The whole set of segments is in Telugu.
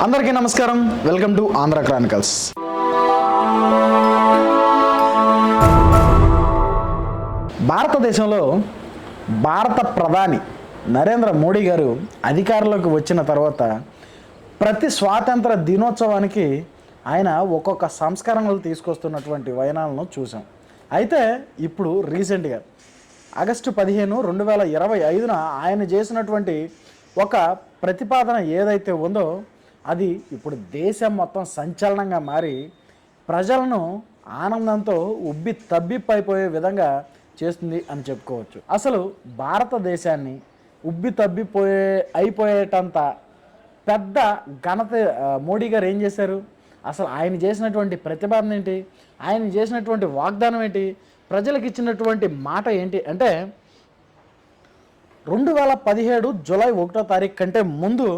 అందరికీ నమస్కారం. వెల్కమ్ టు ఆంధ్ర క్రానికల్స్ భారతదేశంలో భారత ప్రధాని నరేంద్ర మోడీ గారు అధికారంలోకి వచ్చిన తర్వాత ప్రతి స్వాతంత్ర దినోత్సవానికి ఆయన ఒక్కొక్క సంస్కరణలు తీసుకొస్తున్నటువంటి వైనాలను చూసాం అయితే ఇప్పుడు రీసెంట్గా ఆగస్టు పదిహేను రెండు వేల ఇరవై ఐదున ఆయన చేసినటువంటి ఒక ప్రతిపాదన ఏదైతే ఉందో అది ఇప్పుడు దేశం మొత్తం సంచలనంగా మారి ప్రజలను ఆనందంతో ఉబ్బి తబ్బిప్పైపోయే విధంగా చేస్తుంది అని చెప్పుకోవచ్చు. అసలు భారతదేశాన్ని ఉబ్బి తబ్బిపోయే అయిపోయేటంత పెద్ద ఘనత మోడీ గారు ఏం చేశారు? అసలు ఆయన చేసినటువంటి ప్రతిపాదన ఏంటి ఆయన చేసినటువంటి వాగ్దానం ఏంటి? ప్రజలకు ఇచ్చినటువంటి మాట ఏంటి? అంటే రెండు వేల పదిహేడు జూలై ఒకటో తారీఖు కంటే ముందు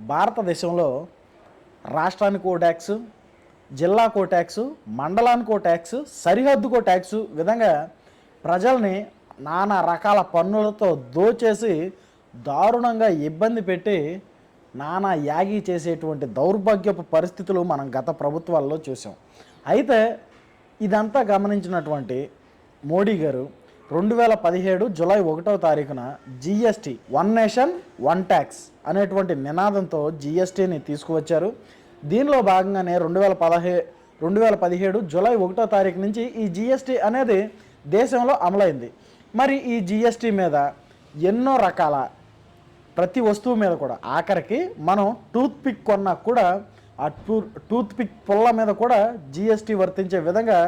భారతదేశంలో రాష్ట్రానికి ఓ ట్యాక్స్ జిల్లాకో ట్యాక్స్ మండలానికో ట్యాక్స్ సరిహద్దుకో ట్యాక్స్ విధంగా ప్రజల్ని నానా రకాల పన్నులతో దోచేసి దారుణంగా ఇబ్బంది పెట్టి నానా యాగి చేసేటువంటి దౌర్భాగ్యపు పరిస్థితులు మనం గత ప్రభుత్వాల్లో చూసాం. అయితే ఇదంతా గమనించినటువంటి మోడీ గారు రెండు వేల పదిహేడు జూలై ఒకటో తారీఖున GST one nation one tax అనేటువంటి నినాదంతో జిఎస్టీని తీసుకువచ్చారు. దీనిలో భాగంగానే రెండు వేల పదహే రెండు వేల పదిహేడు జూలై ఒకటో తారీఖు నుంచి ఈ జిఎస్టీ అనేది దేశంలో అమలైంది. మరి ఈ జిఎస్టీ మీద ఎన్నో రకాల ప్రతి వస్తువు మీద కూడా ఆఖరికి మనం టూత్ పిక్ కొన్నా కూడా ఆ టూ టూత్ పిక్ పుల్ల మీద కూడా జిఎస్టీ వర్తించే విధంగా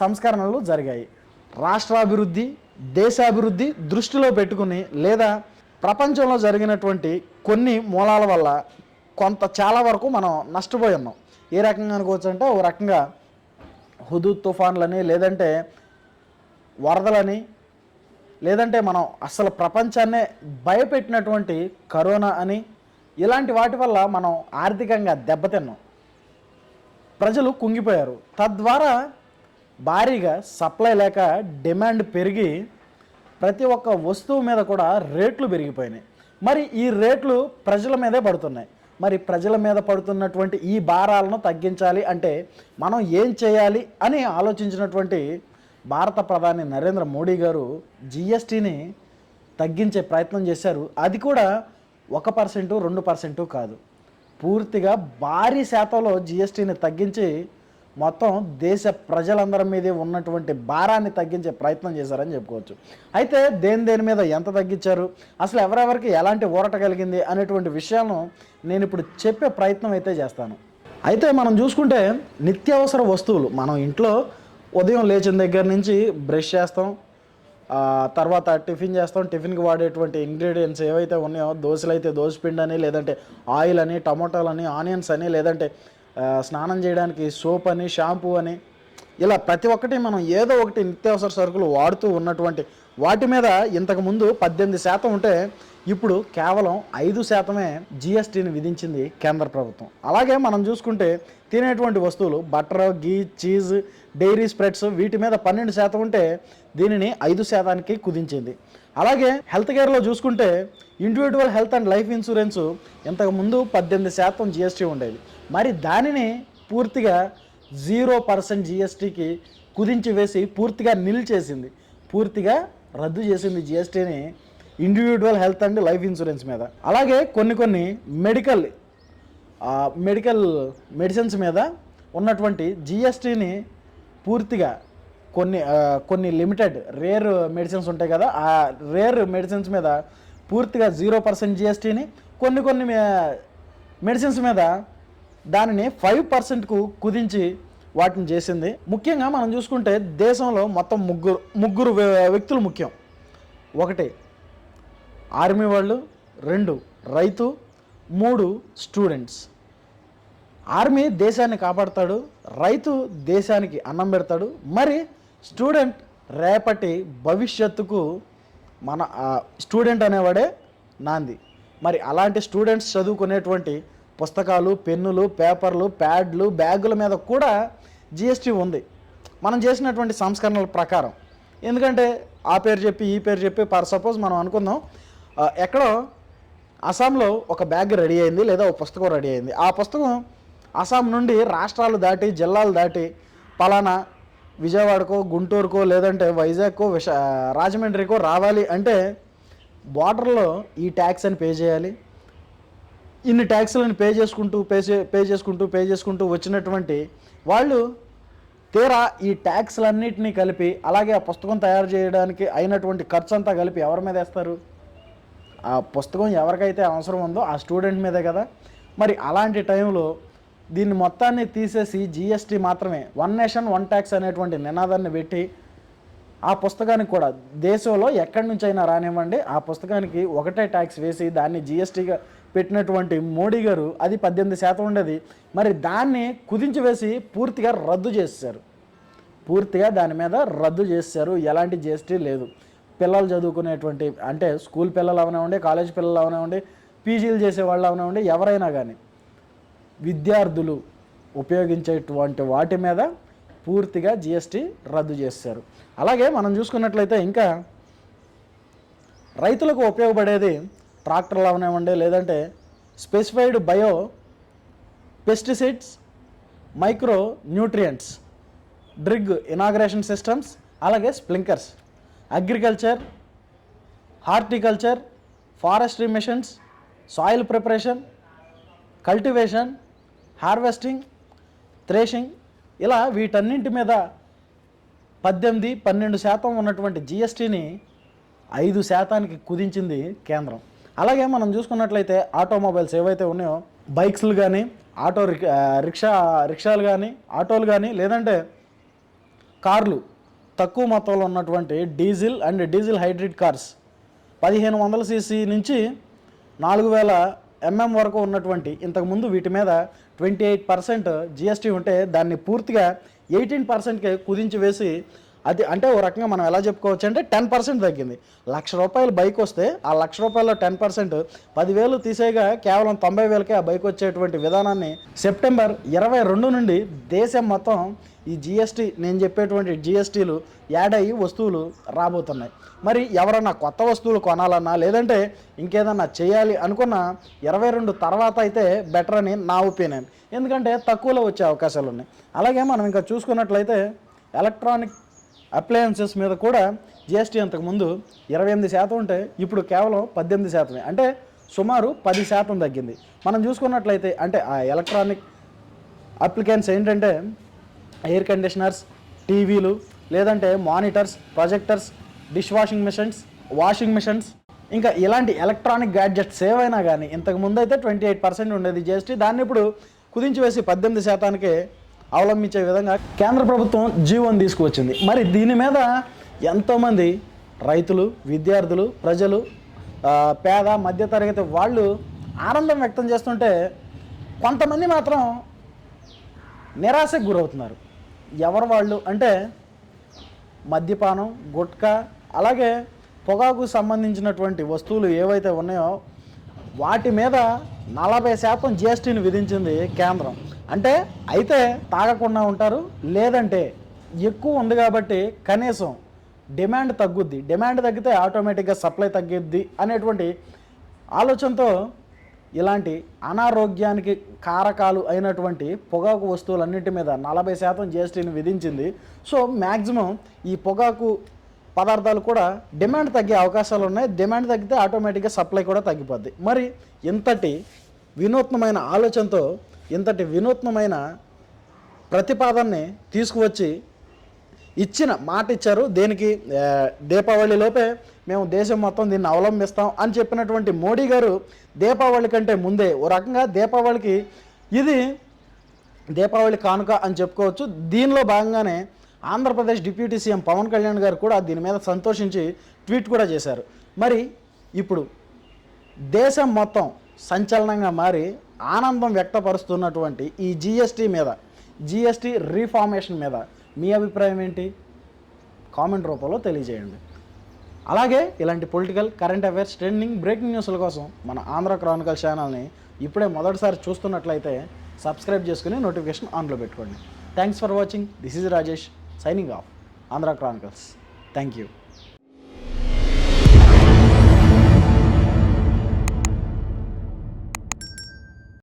సంస్కరణలు జరిగాయి. రాష్ట్రాభివృద్ధి దేశాభివృద్ధి దృష్టిలో పెట్టుకుని లేదా ప్రపంచంలో జరిగినటువంటి కొన్ని మూలాల వల్ల కొంత చాలా వరకు మనం నష్టపోయి ఉన్నాం. ఏ రకంగా అనుకోవచ్చు అంటే రకంగా హుదు తుఫాన్లని లేదంటే వరదలని లేదంటే మనం అసలు ప్రపంచాన్నే భయపెట్టినటువంటి కరోనా అని ఇలాంటి వాటి వల్ల మనం ఆర్థికంగా దెబ్బతిన్నాం. ప్రజలు కుంగిపోయారు. తద్వారా భారీగా సప్లై లేక డిమాండ్ పెరిగి ప్రతి ఒక్క వస్తువు మీద కూడా రేట్లు పెరిగిపోయినాయి. మరి ఈ రేట్లు ప్రజల మీదే పడుతున్నాయి. మరి ప్రజల మీద పడుతున్నటువంటి ఈ భారాలను తగ్గించాలి అంటే మనం ఏం చేయాలి అని ఆలోచించినటువంటి భారత ప్రధాని నరేంద్ర మోడీ గారు జిఎస్టీని తగ్గించే ప్రయత్నం చేశారు. అది కూడా ఒక పర్సెంటు రెండు పర్సెంటు కాదు. పూర్తిగా భారీ శాతంలో జిఎస్టీని తగ్గించి మొత్తం దేశ ప్రజలందరి మీదే ఉన్నటువంటి భారాన్ని తగ్గించే ప్రయత్నం చేశారని చెప్పుకోవచ్చు. అయితే దేని దేని మీద ఎంత తగ్గించారు? అసలు ఎవరెవరికి ఎలాంటి ఊరట కలిగింది అనేటువంటి విషయాలను నేను ఇప్పుడు చెప్పే ప్రయత్నం అయితే చేస్తాను. అయితే మనం చూసుకుంటే నిత్యావసర వస్తువులు మనం ఇంట్లో ఉదయం లేచిన దగ్గర నుంచి బ్రష్ చేస్తాం తర్వాత టిఫిన్ చేస్తాం టిఫిన్కి వాడేటువంటి ఇంగ్రీడియంట్స్ ఏవైతే ఉన్నాయో దోశలు అయితే దోశపిండి అని లేదంటే ఆయిల్ అని టమాటాలు అని ఆనియన్స్ అని లేదంటే స్నానం చేయడానికి సోప్ అని షాంపూ అని ఇలా ప్రతి ఒక్కటి మనం ఏదో ఒకటి నిత్యావసర సరుకులు వాడుతూ ఉన్నటువంటి వాటి మీద ఇంతకుముందు పద్దెనిమిది శాతం ఉంటే ఇప్పుడు కేవలం ఐదు శాతమే జిఎస్టీని విధించింది కేంద్ర ప్రభుత్వం. అలాగే మనం చూసుకుంటే తినేటువంటి వస్తువులు butter ghee cheese dairy spreads వీటి మీద పన్నెండు శాతం ఉంటే దీనిని ఐదు శాతానికి కుదించింది. అలాగే హెల్త్ కేర్లో చూసుకుంటే individual health and life insurance ఇంతకు ముందు పద్దెనిమిది శాతం జిఎస్టీ ఉండేది. మరి దానిని పూర్తిగా జీరో పర్సెంట్ జిఎస్టీకి కుదించి వేసి పూర్తిగా నిల్ చేసింది పూర్తిగా రద్దు చేసింది జిఎస్టీని individual health and life insurance మీద. అలాగే కొన్ని కొన్ని మెడికల్ మెడికల్ మెడిసిన్స్ మీద ఉన్నటువంటి జిఎస్టీని పూర్తిగా కొన్ని కొన్ని లిమిటెడ్ రేర్ మెడిసిన్స్ ఉంటాయి కదా ఆ రేర్ మెడిసిన్స్ మీద పూర్తిగా జీరో పర్సెంట్ జిఎస్టీని కొన్ని కొన్ని మెడిసిన్స్ మీద దానిని ఫైవ్ పర్సెంట్కు కుదించి వాటిని చేసింది. ముఖ్యంగా మనం చూసుకుంటే దేశంలో మొత్తం ముగ్గురు ముగ్గురు వ్యక్తులు ముఖ్యం. ఒకటి ఆర్మీ వాళ్ళు రెండు రైతు మూడు స్టూడెంట్స్ ఆర్మీ దేశాన్ని కాపాడతాడు రైతు దేశానికి అన్నం పెడతాడు మరి స్టూడెంట్ రేపటి భవిష్యత్తుకు మన స్టూడెంట్ అనేవాడే నాంది. మరి అలాంటి స్టూడెంట్స్ చదువుకునేటువంటి పుస్తకాలు పెన్నులు పేపర్లు ప్యాడ్లు బ్యాగుల మీద కూడా జిఎస్టీ ఉంది. మనం చేసినటువంటి సంస్కరణల ప్రకారం. ఎందుకంటే ఆ పేరు చెప్పి ఈ పేరు చెప్పి ఫర్ సపోజ్ మనం అనుకుందాం ఎక్కడో అస్సాంలో ఒక బ్యాగ్ రెడీ అయింది లేదా ఒక పుస్తకం రెడీ అయింది. ఆ పుస్తకం అస్సాం నుండి రాష్ట్రాలు దాటి జిల్లాలు దాటి పలానా విజయవాడకో గుంటూరుకో లేదంటే వైజాగ్కో విశ రాజమండ్రికో రావాలి అంటే బార్డర్లో ఈ ట్యాక్స్ అని పే చేయాలి. ఇన్ని ట్యాక్స్లను పే చేసుకుంటూ పే చే- పే చేసుకుంటూ పే చేసుకుంటూ వచ్చినటువంటి వాళ్ళు తీరా ఈ ట్యాక్స్లన్నింటినీ కలిపి అలాగే ఆ పుస్తకం తయారు చేయడానికి అయినటువంటి ఖర్చు అంతా కలిపి ఎవరి మీద వేస్తారు? ఆ పుస్తకం ఎవరికైతే అవసరం ఉందో ఆ స్టూడెంట్ మీదే కదా. మరి అలాంటి టైంలో దీన్ని మొత్తాన్ని తీసేసి జిఎస్టీ మాత్రమే వన్ నేషన్ వన్ ట్యాక్స్ అనేటువంటి నినాదాన్ని పెట్టి ఆ పుస్తకానికి కూడా దేశంలో ఎక్కడి నుంచి అయినా రానివ్వండి ఆ పుస్తకానికి ఒకటే ట్యాక్స్ వేసి దాన్ని జిఎస్టీగా పెట్టినటువంటి మోడీ గారు అది పద్దెనిమిది శాతం ఉండేది. మరి దాన్ని కుదించి వేసి పూర్తిగా రద్దు చేశారు. పూర్తిగా దాని మీద రద్దు చేశారు. ఎలాంటి జిఎస్టీ లేదు. పిల్లలు చదువుకునేటువంటి అంటే స్కూల్ పిల్లలు అవనివ్వండి కాలేజ్ పిల్లలు అవనివ్వండి పీజీలు చేసే వాళ్ళు అవనివ్వండి ఎవరైనా కానీ విద్యార్థులు ఉపయోగించేటువంటి వాటి మీద పూర్తిగా జిఎస్టీ రద్దు చేశారు అలాగే మనం చూసుకున్నట్లయితే ఇంకా రైతులకు ఉపయోగపడేది ట్రాక్టర్లు అవనివ్వండి లేదంటే specified bio pesticides micro nutrients drip irrigation systems అలాగే sprinklers. Agriculture horticulture forestry missions soil preparation cultivation harvesting threshing ఇలా వీటన్నింటి మీద పద్దెనిమిది పన్నెండు శాతం ఉన్నటువంటి జిఎస్టీని ఐదు శాతానికి కుదించింది కేంద్రం. అలాగే మనం చూసుకున్నట్లయితే ఆటోమొబైల్స్ ఏవైతే ఉన్నాయో బైక్స్లు కానీ ఆటో రిక్- రిక్షా రిక్షాలు కానీ ఆటోలు కానీ లేదంటే కార్లు తక్కువ మొత్తంలో ఉన్నటువంటి diesel and diesel hybrid cars పదిహేను వందల సీసీ నుంచి నాలుగు వేల ఎంఎం వరకు ఉన్నటువంటి ఇంతకుముందు వీటి మీద ట్వంటీ ఎయిట్ పర్సెంట్ జిఎస్టీ ఉంటే దాన్ని పూర్తిగా ఎయిటీన్ పర్సెంట్కి కుదించి వేసి అది అంటే ఓ రకంగా మనం ఎలా చెప్పుకోవచ్చు అంటే టెన్ పర్సెంట్ తగ్గింది. లక్ష రూపాయలు బైక్ వస్తే ఆ లక్ష రూపాయల్లో టెన్ పర్సెంట్. పదివేలు తీసేగా కేవలం తొంభై వేలకే ఆ బైక్ వచ్చేటువంటి విధానాన్ని సెప్టెంబర్ ఇరవై రెండు నుండి దేశం మొత్తం ఈ జిఎస్టీ నేను చెప్పేటువంటి జిఎస్టీలు యాడ్ అయ్యి వస్తువులు రాబోతున్నాయి. మరి ఎవరన్నా కొత్త వస్తువులు కొనాలన్నా లేదంటే ఇంకేదన్నా చేయాలి అనుకున్న ఇరవై రెండు తర్వాత అయితే బెటర్ అని నా ఒపీనియన్. ఎందుకంటే తక్కువలో వచ్చే అవకాశాలు ఉన్నాయి. అలాగే మనం ఇంకా చూసుకున్నట్లయితే ఎలక్ట్రానిక్ అప్లయన్సెస్ మీద కూడా జిఎస్టీ అంతకుముందు ఇరవై ఎనిమిది శాతం ఉంటే ఇప్పుడు కేవలం పద్దెనిమిది శాతమే. అంటే సుమారు పది శాతం తగ్గింది. మనం చూసుకున్నట్లయితే అంటే ఆ ఎలక్ట్రానిక్ అప్లికెన్స్ ఏంటంటే ఎయిర్ కండిషనర్స్ టీవీలు లేదంటే monitors projectors dish washing machines washing machines ఇంకా ఇలాంటి ఎలక్ట్రానిక్ గ్యాడ్జెట్స్ ఏవైనా కానీ ఇంతకు ముందు అయితే ట్వంటీ ఎయిట్ పర్సెంట్ ఉండేది జిఎస్టీ. దాన్ని ఇప్పుడు కుదించి వేసి పద్దెనిమిది శాతానికే అవలంబించే విధంగా కేంద్ర ప్రభుత్వం జీవోని తీసుకువచ్చింది. మరి దీని మీద ఎంతోమంది రైతులు విద్యార్థులు ప్రజలు పేద మధ్యతరగతి వాళ్ళు ఆనందం వ్యక్తం చేస్తుంటే కొంతమంది మాత్రం నిరాశకు గురవుతున్నారు. ఎవరు వాళ్ళు అంటే మద్యపానం గుట్కా అలాగే పొగాకు సంబంధించినటువంటి వస్తువులు ఏవైతే ఉన్నాయో వాటి మీద నలభై శాతం జిఎస్టీని విధించింది కేంద్రం. అంటే అయితే తాగకుండా ఉంటారు లేదంటే ఎక్కువ ఉంది కాబట్టి కనీసం డిమాండ్ తగ్గుద్ది. డిమాండ్ తగ్గితే ఆటోమేటిక్గా సప్లై తగ్గిద్ది అనేటువంటి ఆలోచనతో ఇలాంటి అనారోగ్యానికి కారకాలు అయినటువంటి పొగాకు వస్తువులన్నింటి మీద నలభై శాతం జిఎస్టీని విధించింది. సో మ్యాక్సిమం ఈ పొగాకు పదార్థాలు కూడా డిమాండ్ తగ్గే అవకాశాలు ఉన్నాయి. డిమాండ్ తగ్గితే ఆటోమేటిక్గా సప్లై కూడా తగ్గిపోద్ది. మరి ఇంతటి వినూత్నమైన ఆలోచనతో ఇంతటి వినూత్నమైన ప్రతిపాదనని తీసుకువచ్చి ఇచ్చిన మాట ఇచ్చారు. దేనికి? దీపావళిలోపే దీపావళి లోపే మేము దేశం మొత్తం దీన్ని అవలంబిస్తాం అని చెప్పినటువంటి మోడీ గారు దీపావళి కంటే ముందే ఓ రకంగా దీపావళికి ఇది దీపావళి కానుక అని చెప్పుకోవచ్చు. దీనిలో భాగంగానే ఆంధ్రప్రదేశ్ డిప్యూటీ సీఎం పవన్ కళ్యాణ్ గారు కూడా దీని మీద సంతోషించి ట్వీట్ కూడా చేశారు. మరి ఇప్పుడు దేశం మొత్తం సంచలనంగా మారి ఆనందం వ్యక్తపరుస్తున్నటువంటి ఈ జిఎస్టీ మీద జిఎస్టీ రీఫార్మేషన్ మీద మీ అభిప్రాయం ఏంటి? కామెంట్ రూపంలో తెలియజేయండి. అలాగే ఇలాంటి political current affairs trending breaking న్యూస్ల కోసం మన ఆంధ్ర క్రానికల్ ఛానల్ని ఇప్పుడే మొదటిసారి చూస్తున్నట్లయితే సబ్స్క్రైబ్ చేసుకుని నోటిఫికేషన్ ఆన్లో పెట్టుకోండి. Thanks for watching this is Rajesh signing off Andhra chronicles thank you